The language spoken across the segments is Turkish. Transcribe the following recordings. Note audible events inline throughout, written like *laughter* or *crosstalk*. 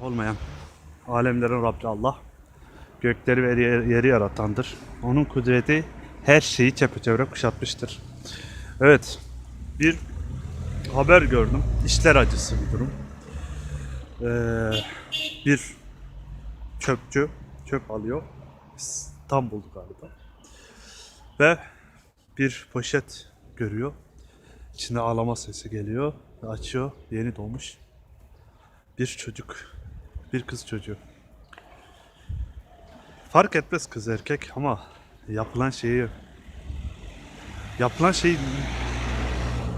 olmayan alemlerin Rabbi Allah gökleri ve yeri yaratandır. Onun kudreti her şeyi çepeçevre kuşatmıştır. Evet, bir haber gördüm. İşler acısı bir durum. Ee, bir çöpçü çöp alıyor. İstanbul'du galiba. Ve bir poşet görüyor. İçinde ağlama sesi geliyor. Açıyor. Yeni doğmuş bir çocuk. Bir kız çocuğu. Fark etmez kız erkek ama yapılan şeyi yapılan şey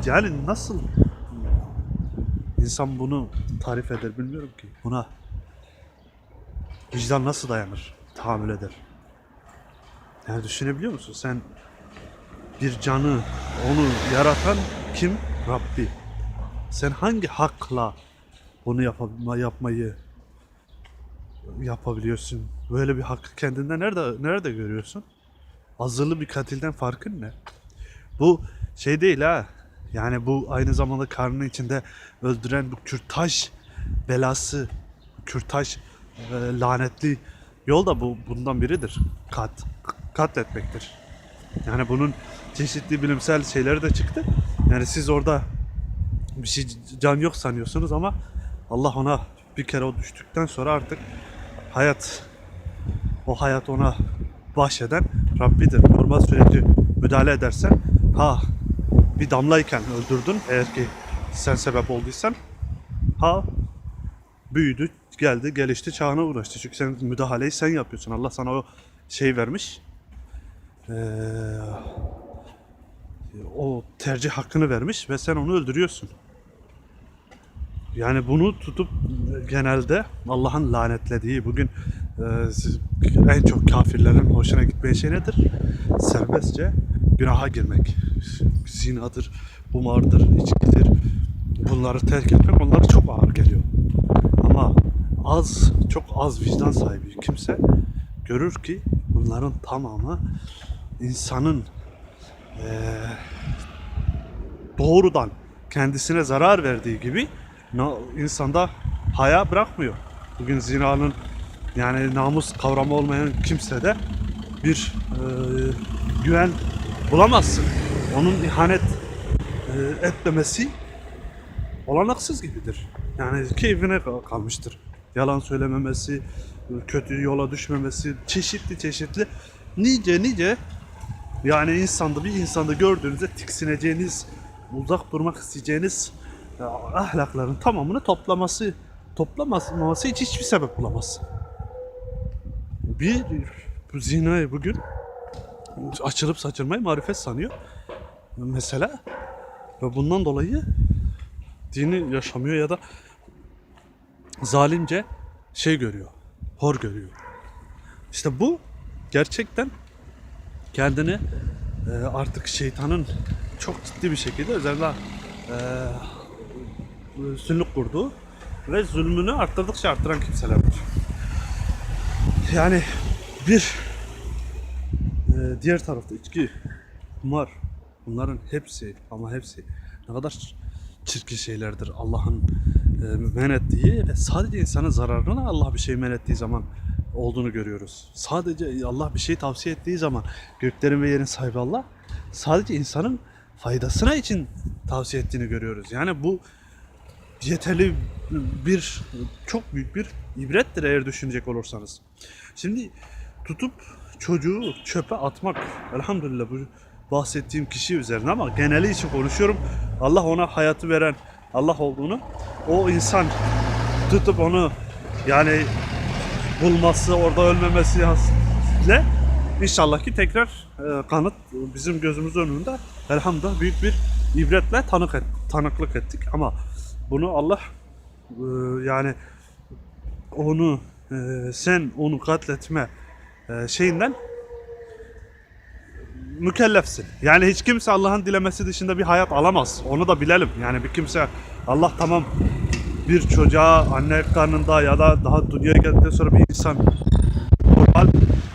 yani nasıl insan bunu tarif eder bilmiyorum ki. Buna vicdan nasıl dayanır? Tahammül eder. Yani düşünebiliyor musun? Sen bir canı, onu yaratan kim? Rabbi. Sen hangi hakla bunu yapma, yapmayı yapabiliyorsun? Böyle bir hakkı kendinde nerede nerede görüyorsun? Azılı bir katilden farkın ne? Bu şey değil ha. Yani bu aynı zamanda karnının içinde öldüren bu kürtaj belası, kürtaj e, lanetli yol da bu bundan biridir. Kat katletmektir. Yani bunun çeşitli bilimsel şeyleri de çıktı. Yani siz orada bir şey can yok sanıyorsunuz ama Allah ona bir kere o düştükten sonra artık hayat o hayat ona bahşeden Rabbidir. Normal süreci müdahale edersen ha bir damlayken öldürdün eğer ki sen sebep olduysan ha büyüdü geldi gelişti çağına uğraştı. Çünkü sen müdahaleyi sen yapıyorsun. Allah sana o şey vermiş. Ee, o tercih hakkını vermiş ve sen onu öldürüyorsun yani bunu tutup genelde Allah'ın lanetlediği bugün e, en çok kafirlerin hoşuna gitmeyen şey nedir? Serbestçe günaha girmek. Zinadır, kumardır, içkidir. Bunları terk etmek onlara çok ağır geliyor. Ama az, çok az vicdan sahibi kimse görür ki bunların tamamı insanın eee doğrudan kendisine zarar verdiği gibi insanda haya bırakmıyor. Bugün zinanın yani namus kavramı olmayan kimsede bir e, güven bulamazsın. Onun ihanet e, etmemesi olanaksız gibidir. Yani keyfine kal- kalmıştır. Yalan söylememesi, kötü yola düşmemesi, çeşitli çeşitli nice nice yani insanda bir insanda gördüğünüzde tiksineceğiniz, uzak durmak isteyeceğiniz ahlakların tamamını toplaması, toplaması için hiçbir sebep bulamaz. Bir bu zinayı bugün açılıp saçılmayı marifet sanıyor. Mesela ve bundan dolayı dini yaşamıyor ya da zalimce şey görüyor, hor görüyor. İşte bu gerçekten kendini e, artık şeytanın çok ciddi bir şekilde özellikle üstünlük kurduğu ve zulmünü arttırdıkça arttıran kimselerdir. Yani bir e, diğer tarafta içki, kumar bunların hepsi ama hepsi ne kadar çirkin şeylerdir. Allah'ın e, men ettiği ve sadece insanın zararına Allah bir şey men ettiği zaman olduğunu görüyoruz. Sadece Allah bir şey tavsiye ettiği zaman göklerin ve yerin sahibi Allah sadece insanın faydasına için tavsiye ettiğini görüyoruz. Yani bu yeterli bir çok büyük bir ibrettir eğer düşünecek olursanız. Şimdi tutup çocuğu çöpe atmak elhamdülillah bu bahsettiğim kişi üzerine ama geneli için konuşuyorum. Allah ona hayatı veren Allah olduğunu o insan tutup onu yani bulması, orada ölmemesi ile inşallah ki tekrar e, kanıt bizim gözümüz önünde elhamdülillah büyük bir ibretle tanık et, tanıklık ettik ama bunu Allah e, yani onu e, sen onu katletme e, şeyinden mükellefsin. Yani hiç kimse Allah'ın dilemesi dışında bir hayat alamaz. Onu da bilelim. Yani bir kimse Allah tamam bir çocuğa anne karnında ya da daha dünyaya geldikten sonra bir insan normal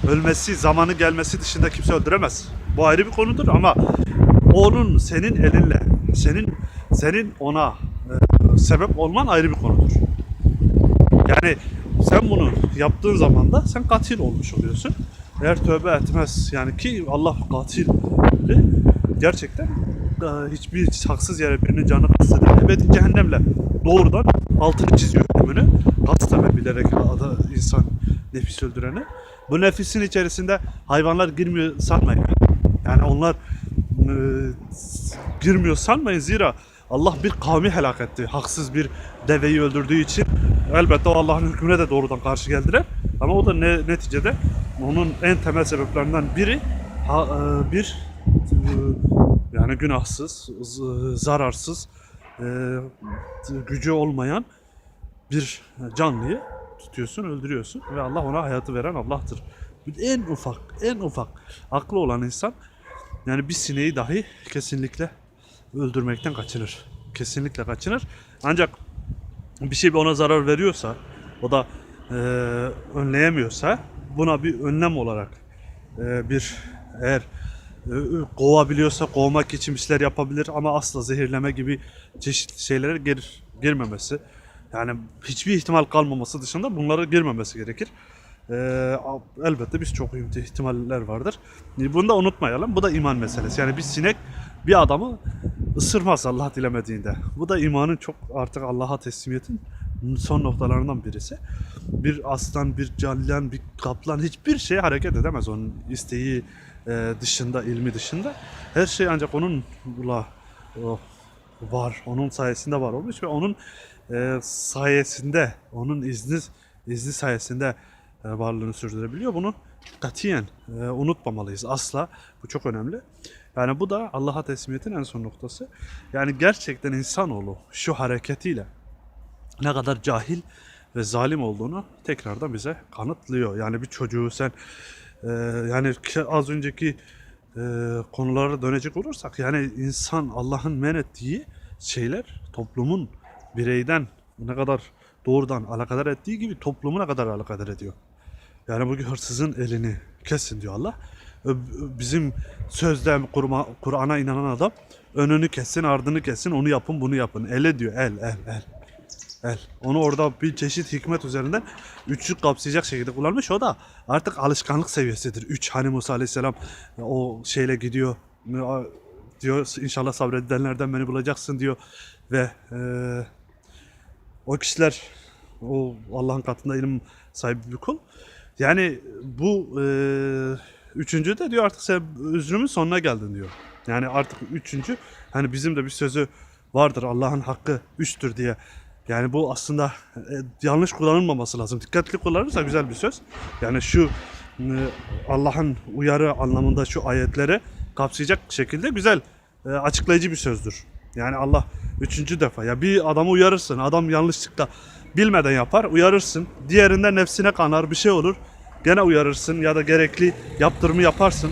ölmesi, zamanı gelmesi dışında kimse öldüremez. Bu ayrı bir konudur ama onun senin elinle, senin senin ona sebep olman ayrı bir konudur. Yani sen bunu yaptığın zaman da sen katil olmuş oluyorsun. Eğer tövbe etmez yani ki Allah katil gerçekten e, hiçbir haksız yere birinin canı kasteder. Ebedi cehennemle doğrudan altını çiziyor ölümünü. Kasten bilerek adı insan nefis öldüreni. Bu nefisin içerisinde hayvanlar girmiyor sanmayın. Yani onlar e, girmiyor sanmayın zira Allah bir kavmi helak etti. Haksız bir deveyi öldürdüğü için elbette o Allah'ın hükmüne de doğrudan karşı geldiler. Ama o da ne, neticede onun en temel sebeplerinden biri ha, e, bir e, yani günahsız, zararsız, e, gücü olmayan bir canlıyı tutuyorsun, öldürüyorsun ve Allah ona hayatı veren Allah'tır. En ufak, en ufak aklı olan insan yani bir sineği dahi kesinlikle öldürmekten kaçınır. Kesinlikle kaçınır. Ancak bir şey ona zarar veriyorsa, o da e, önleyemiyorsa buna bir önlem olarak e, bir eğer e, kovabiliyorsa kovmak için bir şeyler yapabilir ama asla zehirleme gibi çeşitli şeylere gir, girmemesi. Yani hiçbir ihtimal kalmaması dışında bunlara girmemesi gerekir. E, elbette biz çok ihtimaller vardır. E, Bunu da unutmayalım. Bu da iman meselesi. Yani bir sinek bir adamı ısırmaz Allah dilemediğinde. Bu da imanın çok artık Allah'a teslimiyetin son noktalarından birisi. Bir aslan, bir callan, bir kaplan hiçbir şey hareket edemez onun isteği e, dışında, ilmi dışında. Her şey ancak onunla o, var, onun sayesinde var olmuş ve onun e, sayesinde, onun izni izni sayesinde e, varlığını sürdürebiliyor. Bunu katiyen e, unutmamalıyız asla. Bu çok önemli. Yani bu da Allah'a teslimiyetin en son noktası. Yani gerçekten insanoğlu şu hareketiyle ne kadar cahil ve zalim olduğunu tekrardan bize kanıtlıyor. Yani bir çocuğu sen e, yani az önceki e, konulara dönecek olursak yani insan Allah'ın men ettiği şeyler toplumun bireyden ne kadar doğrudan alakadar ettiği gibi toplumu ne kadar alakadar ediyor. Yani bu hırsızın elini kesin diyor Allah. Bizim sözde Kur'an- Kur'an'a inanan adam önünü kessin, ardını kessin, onu yapın, bunu yapın. Ele diyor, el, el, el. El. Onu orada bir çeşit hikmet üzerinden üçlük kapsayacak şekilde kullanmış. O da artık alışkanlık seviyesidir. Üç hani Musa Aleyhisselam o şeyle gidiyor diyor inşallah sabredenlerden beni bulacaksın diyor ve eee, o kişiler o Allah'ın katında ilim sahibi bir kul. Yani bu eee üçüncü de diyor artık sen özrümün sonuna geldin diyor. Yani artık üçüncü hani bizim de bir sözü vardır Allah'ın hakkı üçtür diye. Yani bu aslında e, yanlış kullanılmaması lazım. Dikkatli kullanırsa güzel bir söz. Yani şu e, Allah'ın uyarı anlamında şu ayetleri kapsayacak şekilde güzel e, açıklayıcı bir sözdür. Yani Allah üçüncü defa ya bir adamı uyarırsın. Adam yanlışlıkla bilmeden yapar uyarırsın. Diğerinde nefsine kanar bir şey olur. Gene uyarırsın ya da gerekli yaptırımı yaparsın.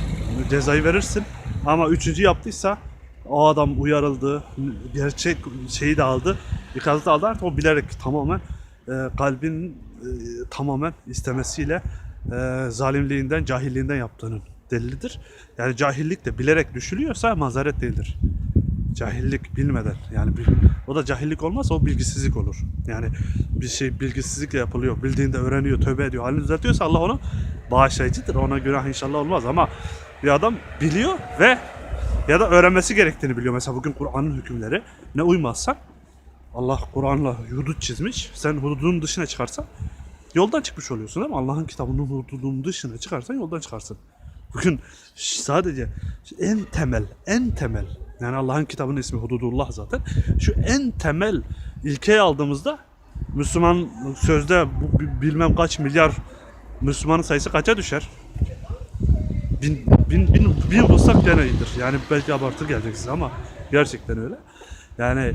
Cezayı verirsin. Ama üçüncü yaptıysa o adam uyarıldı, gerçek şeyi de aldı, ikazı da aldı artık o bilerek tamamen e, kalbin e, tamamen istemesiyle e, zalimliğinden, cahilliğinden yaptığının delilidir. Yani cahillik de bilerek düşülüyorsa mazaret değildir. Cahillik bilmeden yani bil- o da cahillik olmazsa o bilgisizlik olur. Yani bir şey bilgisizlikle yapılıyor, bildiğinde öğreniyor, tövbe ediyor, halini düzeltiyorsa Allah onu bağışlayıcıdır. Ona günah inşallah olmaz ama bir adam biliyor ve ya da öğrenmesi gerektiğini biliyor. Mesela bugün Kur'an'ın hükümleri ne uymazsan Allah Kur'an'la hudut çizmiş. Sen hududun dışına çıkarsan yoldan çıkmış oluyorsun mi? Allah'ın kitabının hududunun dışına çıkarsan yoldan çıkarsın. Bugün sadece en temel, en temel yani Allah'ın kitabının ismi hududullah zaten. Şu en temel ilkeyi aldığımızda Müslüman sözde bu bi- bilmem kaç milyar Müslümanın sayısı kaça düşer? bin, bin, bin, bin bulsak gene iyidir. Yani belki abartı gelecek size ama gerçekten öyle. Yani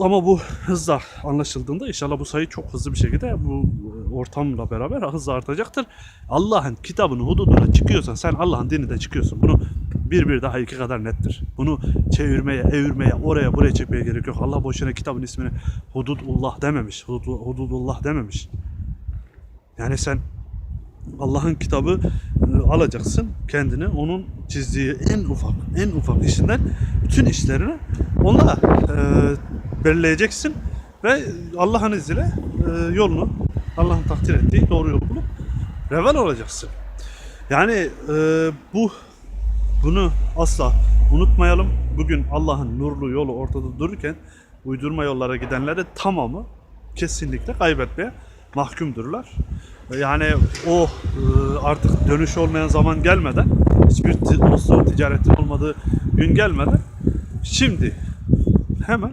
ama bu hızla anlaşıldığında inşallah bu sayı çok hızlı bir şekilde bu ortamla beraber hızla artacaktır. Allah'ın kitabının hududuna çıkıyorsan sen Allah'ın dininde çıkıyorsun. Bunu bir bir daha iki kadar nettir. Bunu çevirmeye, evirmeye, oraya buraya çekmeye gerek yok. Allah boşuna kitabın ismini hududullah dememiş. Hudud, hududullah dememiş. Yani sen Allah'ın kitabı e, alacaksın kendini onun çizdiği en ufak en ufak işinden bütün işlerini onunla e, belirleyeceksin ve Allah'ın izniyle e, yolunu Allah'ın takdir ettiği doğru yolu bulup revel olacaksın. Yani e, bu bunu asla unutmayalım. Bugün Allah'ın nurlu yolu ortada dururken uydurma yollara gidenlerin tamamı kesinlikle kaybetmeye mahkumdurlar. Yani o e, artık dönüş olmayan zaman gelmeden, hiçbir dostluğun ticaretin olmadığı gün gelmeden şimdi hemen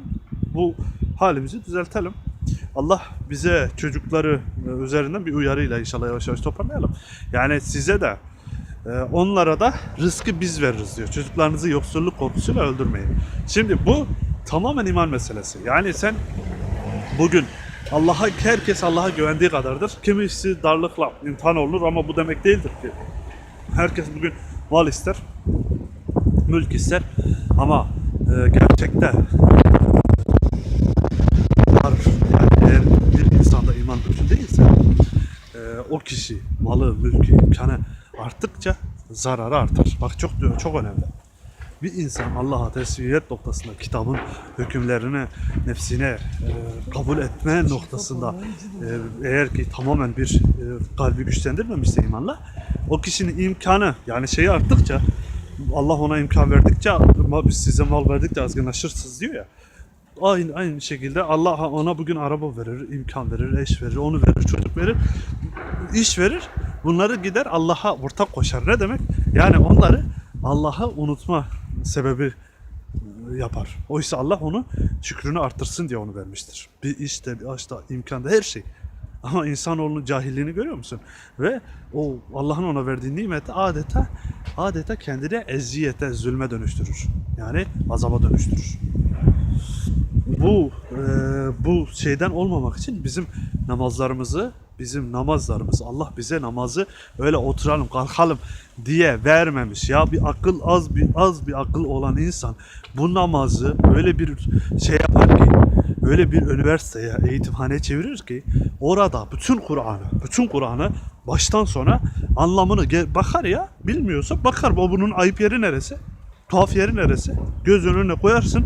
bu halimizi düzeltelim. Allah bize çocukları e, üzerinden bir uyarıyla inşallah yavaş yavaş toparlayalım. Yani size de onlara da rızkı biz veririz diyor. Çocuklarınızı yoksulluk korkusuyla öldürmeyin. Şimdi bu tamamen iman meselesi. Yani sen bugün Allah'a herkes Allah'a güvendiği kadardır. Kimisi darlıkla imtihan olur ama bu demek değildir ki. Herkes bugün mal ister, mülk ister ama e, gerçekte var. Yani bir insanda iman bütün değilse e, o kişi malı, mülkü, imkanı arttıkça zararı artar. Bak çok çok önemli. Bir insan Allah'a teslimiyet noktasında kitabın hükümlerini nefsine e, kabul etme noktasında e, eğer ki tamamen bir e, kalbi güçlendirmemişse imanla o kişinin imkanı yani şeyi arttıkça Allah ona imkan verdikçe "Ma- biz size mal verdikçe azgınlaşırsınız diyor ya. Aynı aynı şekilde Allah ona bugün araba verir, imkan verir, eş verir, onu verir, çocuk verir, iş verir. Bunları gider Allah'a ortak koşar. Ne demek? Yani onları Allah'ı unutma sebebi yapar. Oysa Allah onu şükrünü arttırsın diye onu vermiştir. Bir işte, bir açta, imkanda her şey. Ama insanoğlunun cahilliğini görüyor musun? Ve o Allah'ın ona verdiği nimeti adeta adeta kendine eziyete, zulme dönüştürür. Yani azaba dönüştürür bu e, bu şeyden olmamak için bizim namazlarımızı bizim namazlarımız Allah bize namazı öyle oturalım kalkalım diye vermemiş ya bir akıl az bir az bir akıl olan insan bu namazı öyle bir şey yapar ki öyle bir üniversiteye eğitimhaneye çevirir ki orada bütün Kur'an'ı bütün Kur'an'ı baştan sona anlamını bakar ya bilmiyorsa bakar bu bunun ayıp yeri neresi tuhaf yeri neresi? Göz önüne koyarsın.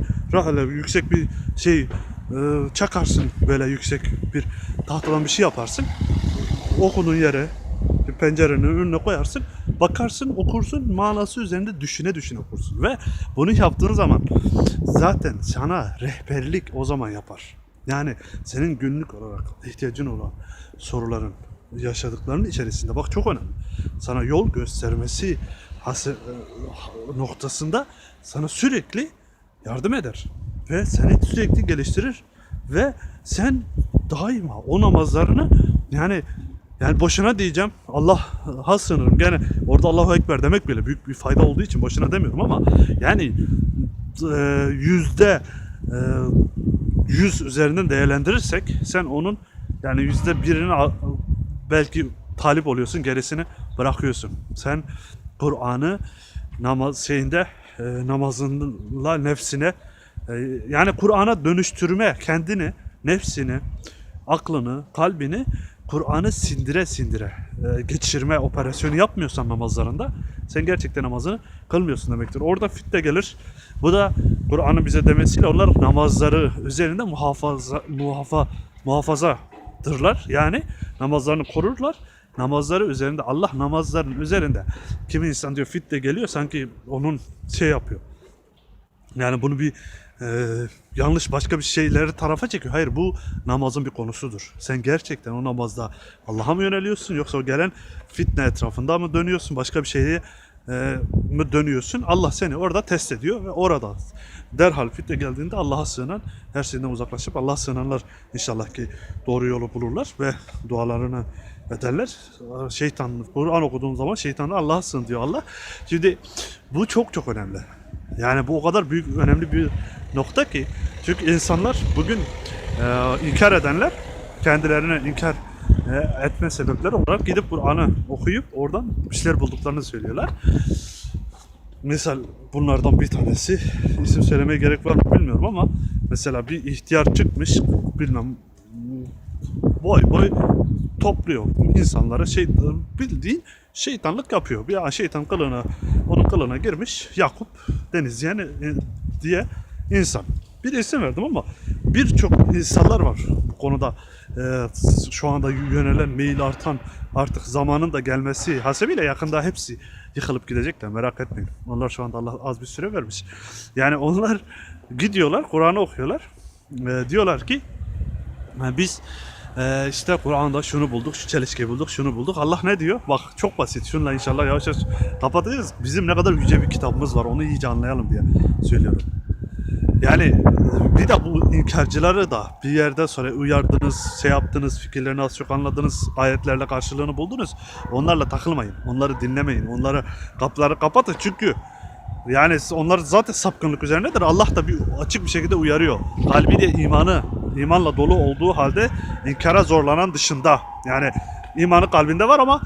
Yüksek bir şey çakarsın böyle yüksek bir tahtadan bir şey yaparsın. Okunun yere bir pencerenin önüne koyarsın. Bakarsın okursun manası üzerinde düşüne düşüne okursun. Ve bunu yaptığın zaman zaten sana rehberlik o zaman yapar. Yani senin günlük olarak ihtiyacın olan soruların yaşadıklarının içerisinde bak çok önemli. Sana yol göstermesi e, noktasında sana sürekli yardım eder ve seni sürekli geliştirir ve sen daima o namazlarını yani yani boşuna diyeceğim Allah'a sığınırım. Gene orada Allahu Ekber demek bile büyük bir fayda olduğu için boşuna demiyorum ama yani e, yüzde e, yüz üzerinden değerlendirirsek sen onun yani yüzde birini belki talip oluyorsun gerisini bırakıyorsun. Sen Kur'an'ı namaz şeyinde e, namazınla nefsine yani Kur'an'a dönüştürme kendini, nefsini, aklını, kalbini Kur'an'ı sindire sindire e, geçirme operasyonu yapmıyorsan namazlarında sen gerçekten namazını kılmıyorsun demektir. Orada fitne gelir. Bu da Kur'an'ın bize demesiyle onlar namazları üzerinde muhafaza muhafa muhafazadırlar. Yani namazlarını korurlar. Namazları üzerinde Allah namazların üzerinde kimi insan diyor fitne geliyor sanki onun şey yapıyor. Yani bunu bir e, yanlış başka bir şeyleri tarafa çekiyor. Hayır bu namazın bir konusudur. Sen gerçekten o namazda Allah'a mı yöneliyorsun yoksa o gelen fitne etrafında mı dönüyorsun başka bir şeye e, mi dönüyorsun? Allah seni orada test ediyor ve orada derhal fitne geldiğinde Allah'a sığınan her şeyden uzaklaşıp Allah'a sığınanlar inşallah ki doğru yolu bulurlar ve dualarını ederler. Şeytan, Kur'an okuduğun zaman şeytanı Allah'a sığın diyor Allah. Şimdi bu çok çok önemli. Yani bu o kadar büyük önemli bir nokta ki çünkü insanlar bugün e, inkar edenler kendilerine inkar e, etme sebepleri olarak gidip Kur'an'ı okuyup oradan bir şeyler bulduklarını söylüyorlar. Misal bunlardan bir tanesi isim söylemeye gerek var mı bilmiyorum ama mesela bir ihtiyar çıkmış bilmem boy boy topluyor insanlara şey bildiğin şeytanlık yapıyor. Bir şeytan kılığına onun kılığına girmiş Yakup Deniz yani e, diye insan. Bir isim verdim ama birçok insanlar var bu konuda e, şu anda yönelen meyil artan artık zamanın da gelmesi hasebiyle yakında hepsi yıkılıp gidecekler merak etmeyin. Onlar şu anda Allah az bir süre vermiş. Yani onlar gidiyorlar Kur'an'ı okuyorlar. E, diyorlar ki "Ha, biz e, işte Kur'an'da şunu bulduk, şu çelişkiyi bulduk, şunu bulduk. Allah ne diyor? Bak çok basit. Şunla inşallah yavaş yavaş kapatacağız. Bizim ne kadar yüce bir kitabımız var. Onu iyice anlayalım diye söylüyorum. Yani bir de bu inkarcıları da bir yerde sonra uyardınız, şey yaptınız, fikirlerini az çok anladınız, ayetlerle karşılığını buldunuz. Onlarla takılmayın, onları dinlemeyin, onları kapıları kapatın çünkü yani onlar zaten sapkınlık üzerinedir. Allah da bir açık bir şekilde uyarıyor. Kalbi de imanı, imanla dolu olduğu halde inkara zorlanan dışında. Yani imanı kalbinde var ama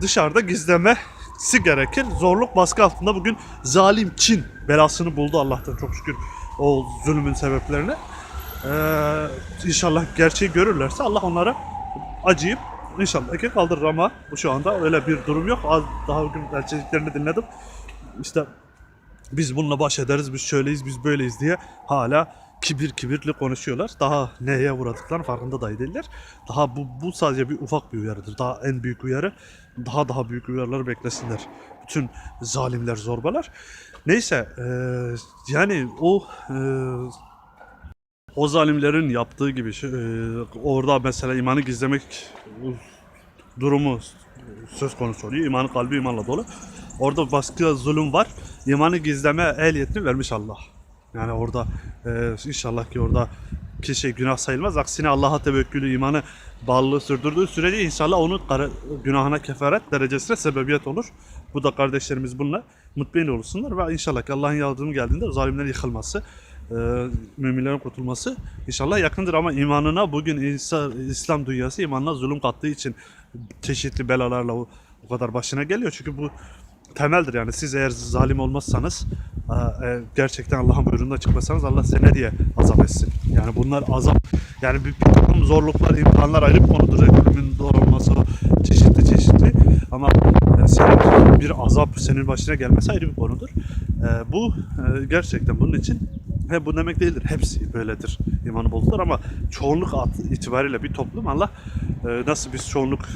dışarıda gizlemesi gerekir. Zorluk baskı altında bugün zalim Çin belasını buldu Allah'tan çok şükür o zulmün sebeplerini. Ee, inşallah gerçeği görürlerse Allah onlara acıyıp inşallah ki kaldırır ama bu şu anda öyle bir durum yok. Az daha bugün elçiliklerini dinledim. İşte biz bununla baş ederiz, biz şöyleyiz, biz böyleyiz diye hala kibir kibirli konuşuyorlar. Daha neye uğradıklarının farkında dahi değiller. Daha bu, bu sadece bir ufak bir uyarıdır. Daha en büyük uyarı, daha daha büyük uyarıları beklesinler. Bütün zalimler, zorbalar. Neyse, eee, yani o eee, o zalimlerin yaptığı gibi eee, orada mesela imanı gizlemek durumu söz konusu oluyor. İmanı kalbi imanla dolu. Orada baskı zulüm var. İmanı gizleme ehliyetini vermiş Allah. Yani orada e, inşallah ki orada kişi günah sayılmaz. Aksine Allah'a tevekkülü, imanı, bağlılığı sürdürdüğü sürece inşallah onun günahına kefaret derecesine sebebiyet olur. Bu da kardeşlerimiz bununla mutmain olsunlar ve inşallah ki Allah'ın yardımı geldiğinde zalimlerin yıkılması, e, müminlerin kurtulması inşallah yakındır ama imanına bugün İslam dünyası imanına zulüm kattığı için çeşitli belalarla o kadar başına geliyor. Çünkü bu temeldir yani siz eğer zalim olmazsanız e, e, gerçekten Allah'ın buyruğunda çıkmasanız Allah sene diye azap etsin. Yani bunlar azap yani bir, bir takım zorluklar, imtihanlar ayrı bir konudur. Ekonominin zor olması çeşitli çeşitli ama e, senin bir azap senin başına gelmesi ayrı bir konudur. E, bu e, gerçekten bunun için He bu demek değildir. Hepsi böyledir. İmanı bozulur ama çoğunluk itibariyle bir toplum Allah e, nasıl biz çoğunluk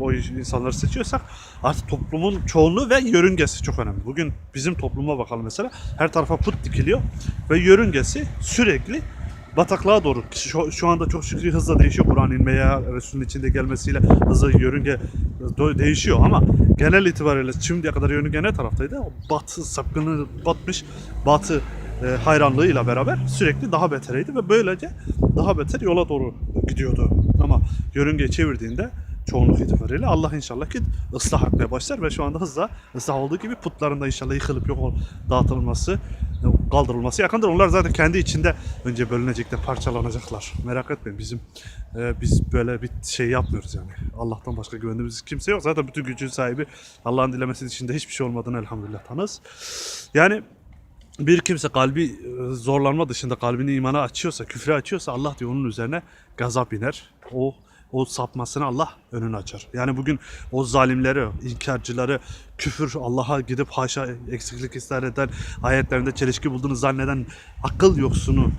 o insanları seçiyorsak artık toplumun çoğunluğu ve yörüngesi çok önemli. Bugün bizim topluma bakalım mesela. Her tarafa put dikiliyor ve yörüngesi sürekli bataklığa doğru. Şu, şu anda çok şükür hızla değişiyor. Kur'an inmeye, Resul'ün içinde gelmesiyle hızla yörünge değişiyor ama genel itibariyle şimdiye kadar yörünge ne taraftaydı? Batı sapkını batmış, batı e, hayranlığıyla beraber sürekli daha betereydi ve böylece daha beter yola doğru gidiyordu. Ama yörüngeyi çevirdiğinde çoğunluk itibariyle Allah inşallah ki ıslah etmeye başlar ve şu anda hızla ıslah olduğu gibi putların da inşallah yıkılıp yok ol, dağıtılması, kaldırılması yakındır. Onlar zaten kendi içinde önce bölünecekler, parçalanacaklar. Merak etmeyin bizim e, biz böyle bir şey yapmıyoruz yani. Allah'tan başka güvendiğimiz kimse yok. Zaten bütün gücün sahibi Allah'ın dilemesi dışında hiçbir şey olmadığını elhamdülillah tanız. Yani bir kimse kalbi e, zorlanma dışında kalbini imana açıyorsa, küfre açıyorsa Allah diyor onun üzerine gazap iner. O o sapmasını Allah önünü açar. Yani bugün o zalimleri, inkarcıları, küfür, Allah'a gidip haşa eksiklik ister eden, ayetlerinde çelişki bulduğunu zanneden akıl yoksunu,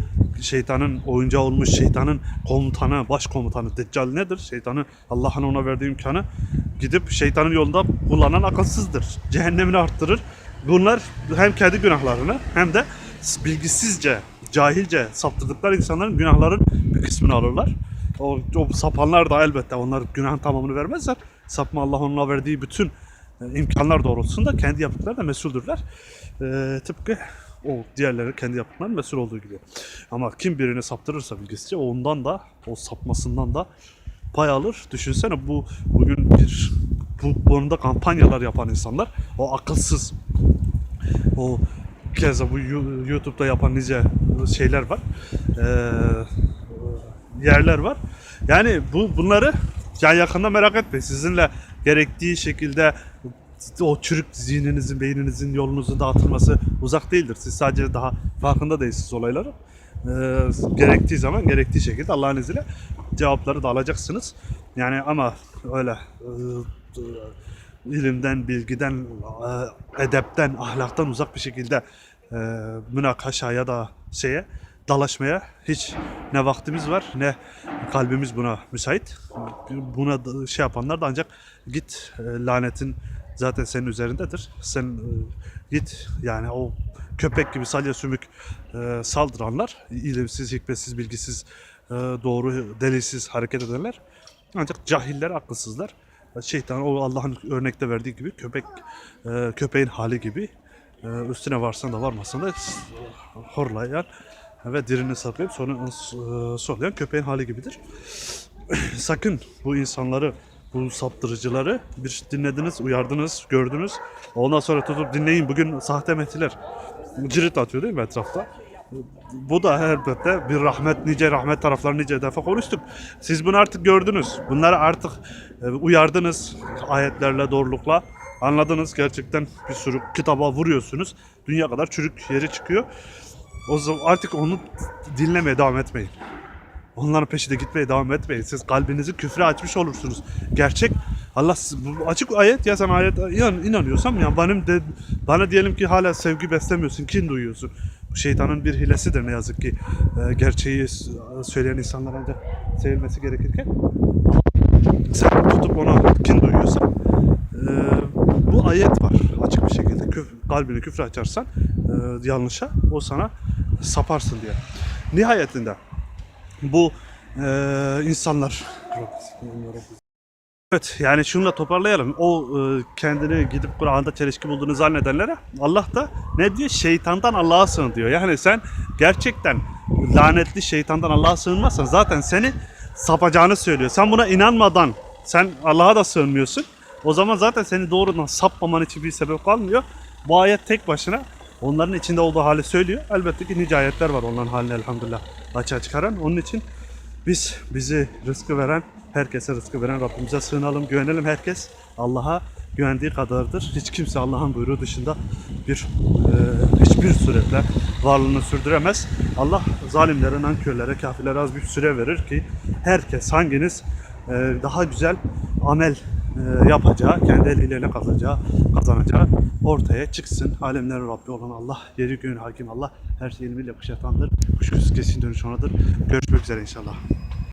şeytanın oyuncağı olmuş, şeytanın komutanı, baş komutanı, Deccal nedir? Şeytanın Allah'ın ona verdiği imkanı gidip şeytanın yolunda kullanan akılsızdır. Cehennemini arttırır. Bunlar hem kendi günahlarını hem de bilgisizce, cahilce saptırdıkları insanların günahların bir kısmını alırlar. O, o sapanlar da elbette onlar günahın tamamını vermezler. Sapma Allah onuna verdiği bütün e, imkanlar doğrultusunda kendi yaptıkları da mesuldürler. E, tıpkı o diğerleri kendi yaptıklarının mesul olduğu gibi. Ama kim birini saptırırsa bilgisizce ondan da o sapmasından da pay alır. Düşünsene bu bugün bir bu konuda kampanyalar yapan insanlar o akılsız o keza bu YouTube'da yapan nice şeyler var. Ee, yerler var. Yani bu bunları ya yakında merak etmeyin. Sizinle gerektiği şekilde o çürük zihninizin, beyninizin yolunuzun dağıtılması uzak değildir. Siz sadece daha farkında değilsiniz olayların. Ee, gerektiği zaman gerektiği şekilde Allah'ın izniyle cevapları da alacaksınız. Yani ama öyle e, ilimden, bilgiden, e, edepten, ahlaktan uzak bir şekilde e, münakaşa ya da şeye dalaşmaya hiç ne vaktimiz var ne kalbimiz buna müsait. Buna şey yapanlar da ancak git e, lanetin zaten senin üzerindedir. Sen e, git yani o köpek gibi salya sümük e, saldıranlar, ilimsiz, hikmetsiz, bilgisiz, doğru, delilsiz hareket edenler ancak cahiller, akılsızlar. Şeytan o Allah'ın örnekte verdiği gibi köpek köpeğin hali gibi üstüne varsan da varmasan da horlayan ve dirini saklayıp sonra e, sollayan köpeğin hali gibidir. *clears throat* Sakın bu insanları, bu saptırıcıları bir dinlediniz, uyardınız, gördünüz. Ondan sonra tutup dinleyin. Bugün sahte mehdiler cirit atıyor değil mi etrafta? Bu da elbette bir rahmet, nice rahmet tarafları nice defa konuştuk. Siz bunu artık gördünüz. Bunları artık e, uyardınız ayetlerle, doğrulukla. Anladınız gerçekten bir sürü kitaba vuruyorsunuz. Dünya kadar çürük yeri çıkıyor. O zaman artık onu dinlemeye devam etmeyin. Onların peşinde gitmeye devam etmeyin. Siz kalbinizi küfre açmış olursunuz. Gerçek Allah bu açık ayet ya sen ayet inan, inanıyorsam ya benim de bana diyelim ki hala sevgi beslemiyorsun, kin duyuyorsun. Bu şeytanın bir hilesidir ne yazık ki. Ee, gerçeği söyleyen insanlar ancak sevilmesi gerekirken sen tutup ona kin duyuyorsan e, bu ayet var açık bir şekilde küf, kalbini küfre açarsan e, yanlışa o sana saparsın diye. Nihayetinde bu e, insanlar Evet yani şunu da toparlayalım. O e, kendini gidip Kur'an'da çelişki bulduğunu zannedenlere Allah da ne diyor? Şeytandan Allah'a sığın diyor. Yani sen gerçekten lanetli şeytandan Allah'a sığınmazsan zaten seni sapacağını söylüyor. Sen buna inanmadan sen Allah'a da sığınmıyorsun. O zaman zaten seni doğrudan sapmaman için bir sebep kalmıyor. Bu ayet tek başına onların içinde olduğu hali söylüyor. Elbette ki nice ayetler var onların halini elhamdülillah açığa çıkaran. Onun için biz bizi rızkı veren, herkese rızkı veren Rabbimize sığınalım, güvenelim. Herkes Allah'a güvendiği kadardır. Hiç kimse Allah'ın buyruğu dışında bir e, hiçbir suretle varlığını sürdüremez. Allah zalimlere, nankörlere, kafirlere az bir süre verir ki herkes hanginiz e, daha güzel amel yapacağı, kendi eliyle ne kazanacağı, ortaya çıksın. Alemlerin Rabbi olan Allah, yeri göğün hakim Allah, her şeyi ilmiyle kuşatandır. Kuşkusuz kesin dönüş onadır. Görüşmek üzere inşallah.